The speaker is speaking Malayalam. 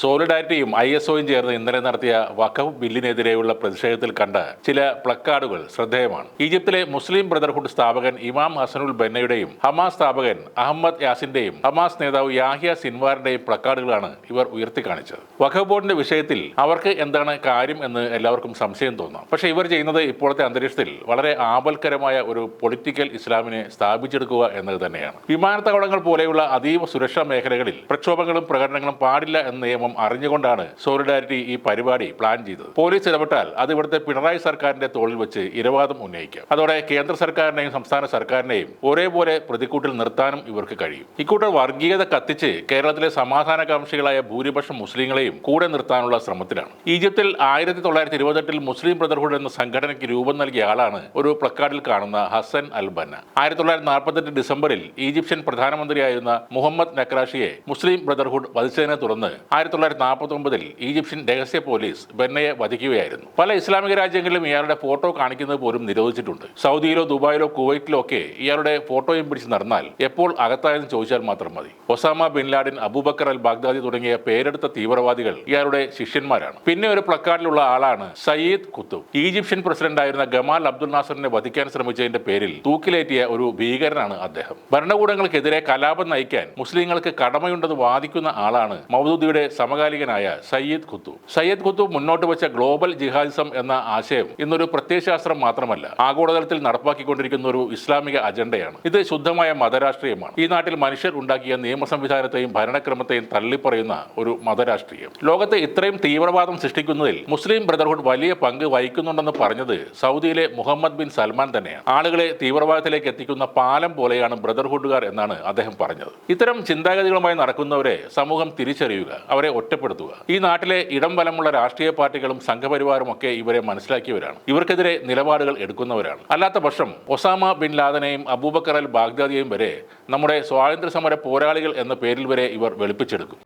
സോളിഡാരിറ്റിയും ഐ എസ് ഒയും ചേർന്ന് ഇന്നലെ നടത്തിയ വഖഫ് ബില്ലിനെതിരെയുള്ള പ്രതിഷേധത്തിൽ കണ്ട ചില പ്ലക്കാർഡുകൾ ശ്രദ്ധേയമാണ്. ഈജിപ്തിലെ മുസ്ലിം ബ്രദർഹുഡ് സ്ഥാപകൻ ഇമാം ഹസനുൽ ബെന്നയുടെയും ഹമാസ് സ്ഥാപകൻ അഹമ്മദ് യാസിന്റെയും ഹമാസ് നേതാവ് യാഹിയ സിൻവാറിന്റെയും പ്ലക്കാർഡുകളാണ് ഇവർ ഉയർത്തി കാണിച്ചത് വഖഫ് ബോർഡിന്റെ വിഷയത്തിൽ അവർക്ക് എന്താണ് കാര്യം എന്ന് എല്ലാവർക്കും സംശയം തോന്നാം. പക്ഷെ ഇവർ ചെയ്യുന്നത് ഇപ്പോഴത്തെ അന്തരീക്ഷത്തിൽ വളരെ ആപൽക്കരമായ ഒരു പൊളിറ്റിക്കൽ ഇസ്ലാമിനെ സ്ഥാപിച്ചെടുക്കുക എന്നത് തന്നെയാണ്. വിമാനത്താവളങ്ങൾ പോലെയുള്ള അതീവ സുരക്ഷാ മേഖലകളിൽ പ്രക്ഷോഭങ്ങളും പ്രകടനങ്ങളും പാടില്ല എന്ന നിയമം അറിഞ്ഞുകൊണ്ടാണ് സോളിഡാരിറ്റി ഈ പരിപാടി പ്ലാൻ ചെയ്തത്. പോലീസ് ഇടപെട്ടാൽ അത് ഇവിടുത്തെ പിണറായി സർക്കാരിന്റെ തോളിൽ വെച്ച് ഇരവാദം ഉന്നയിക്കാം. അതോടെ കേന്ദ്ര സർക്കാരിനെയും സംസ്ഥാന സർക്കാരിനെയും ഒരേപോലെ പ്രതിക്കൂട്ടിൽ നിർത്താനും ഇവർക്ക് കഴിയും. ഇക്കൂട്ടർ വർഗീയത കത്തിച്ച് കേരളത്തിലെ സമാധാനകാംക്ഷികളായ ഭൂരിപക്ഷം മുസ്ലിങ്ങളെയും കൂടെ നിർത്താനുള്ള ശ്രമത്തിലാണ്. ഈജിപ്തിൽ ആയിരത്തി തൊള്ളായിരത്തി ഇരുപത്തെട്ടിൽ മുസ്ലിം ബ്രദർഹുഡ് എന്ന സംഘടനയ്ക്ക് രൂപം നൽകിയ ആളാണ് ഒരു പ്ലക്കാർഡിൽ കാണുന്ന ഹസൻ അൽ ബന്ന. ആയിരത്തി തൊള്ളായിരത്തി നാൽപ്പത്തെട്ട് ഡിസംബറിൽ ഈജിപ്ഷ്യൻ പ്രധാനമന്ത്രിയായിരുന്ന മുഹമ്മദ് നക്രാഷിയെ മുസ്ലിം ബ്രദർഹുഡ് വധിച്ചതിനെ തുടർന്ന് ആയിരത്തി തൊള്ളായിരത്തി നാൽപ്പത്തി ഒമ്പതിൽ ഈജിപ്ഷ്യൻ രഹസ്യ പോലീസ് ബെന്നയെ വധിക്കുകയായിരുന്നു. പല ഇസ്ലാമിക രാജ്യങ്ങളിലും ഇയാളുടെ ഫോട്ടോ കാണിക്കുന്നത് പോലും നിരോധിച്ചിട്ടുണ്ട്. സൗദിയിലോ ദുബായിലോ കുവൈറ്റിലോ ഒക്കെ ഇയാളുടെ ഫോട്ടോയും പിടിച്ച് നടന്നാൽ എപ്പോൾ അകത്തായെന്ന് ചോദിച്ചാൽ മാത്രം മതി. Osama bin Laden Abu Bakr al Baghdadi തുടങ്ങിയ പേരെടുത്ത തീവ്രവാദികൾ ഇയാളുടെ ശിഷ്യന്മാരാണ്. പിന്നെ ഒരു പ്ലക്കാർഡിലുള്ള ആളാണ് സയ്യിദ് കുത്തുബ് ഈജിപ്ഷ്യൻ പ്രസിഡന്റായിരുന്ന ഗമാൽ അബ്ദുൽ നാസറിനെ വധിക്കാൻ ശ്രമിച്ചതിന്റെ പേരിൽ തൂക്കിലേറ്റിയ ഒരു ഭീകരനാണ് അദ്ദേഹം. ഭരണകൂടങ്ങൾക്കെതിരെ കലാപം നയിക്കാൻ മുസ്ലിങ്ങൾക്ക് കടമയുണ്ടെന്ന് വാദിക്കുന്ന ആളാണ് മൗദൂദിയുടെ സമകാലികനായ സയ്യിദ് ഖുത്തു. സയ്യിദ് ഖുത്തു മുന്നോട്ട് വെച്ച ഗ്ലോബൽ ജിഹാദിസം എന്ന ആശയം ഇന്നൊരു പ്രത്യയശാസ്ത്രം മാത്രമല്ല ആഗോളതലത്തിൽ നടപ്പാക്കിക്കൊണ്ടിരിക്കുന്ന ഒരു ഇസ്ലാമിക അജണ്ടയാണ്. ഇത് ശുദ്ധമായ മതരാഷ്ട്രീയമാണ്. ഈ നാട്ടിൽ മനുഷ്യർ ഉണ്ടാക്കിയ നിയമ സംവിധാനത്തെയും ഭരണക്രമത്തെയും തള്ളിപ്പറയുന്ന ഒരു മതരാഷ്ട്രീയം. ലോകത്തെ ഇത്രയും തീവ്രവാദം സൃഷ്ടിക്കുന്നതിൽ മുസ്ലിം ബ്രദർഹുഡ് വലിയ പങ്ക് വഹിക്കുന്നുണ്ടെന്ന് പറഞ്ഞത് സൗദിയിലെ മുഹമ്മദ് ബിൻ സൽമാൻ തന്നെയാണ്. ആളുകളെ തീവ്രവാദത്തിലേക്ക് എത്തിക്കുന്ന പാലം പോലെയാണ് ബ്രദർഹുഡുകാർ എന്നാണ് അദ്ദേഹം പറഞ്ഞത്. ഇത്തരം ചിന്താഗതികളുമായി നടക്കുന്നവരെ സമൂഹം തിരിച്ചറിയുക അവരെ ഒറ്റപ്പെടുത്തുക. ഈ നാട്ടിലെ ഇടം ബലമുള്ള രാഷ്ട്രീയ പാർട്ടികളും സംഘപരിവാറും ഒക്കെ ഇവരെ മനസ്സിലാക്കിയവരാണ്. ഇവർക്കെതിരെ നിലപാടുകൾ എടുക്കുന്നവരാണ്. അല്ലാത്ത പക്ഷം ഒസാമ ബിൻ ലാദനെയും അബൂബക്കർ അൽ ബാഗ്ദാദിയെയും വരെ നമ്മുടെ സ്വാതന്ത്ര്യ സമര പോരാളികൾ എന്ന പേരിൽ വരെ ഇവർ വെളുപ്പിച്ചെടുക്കും.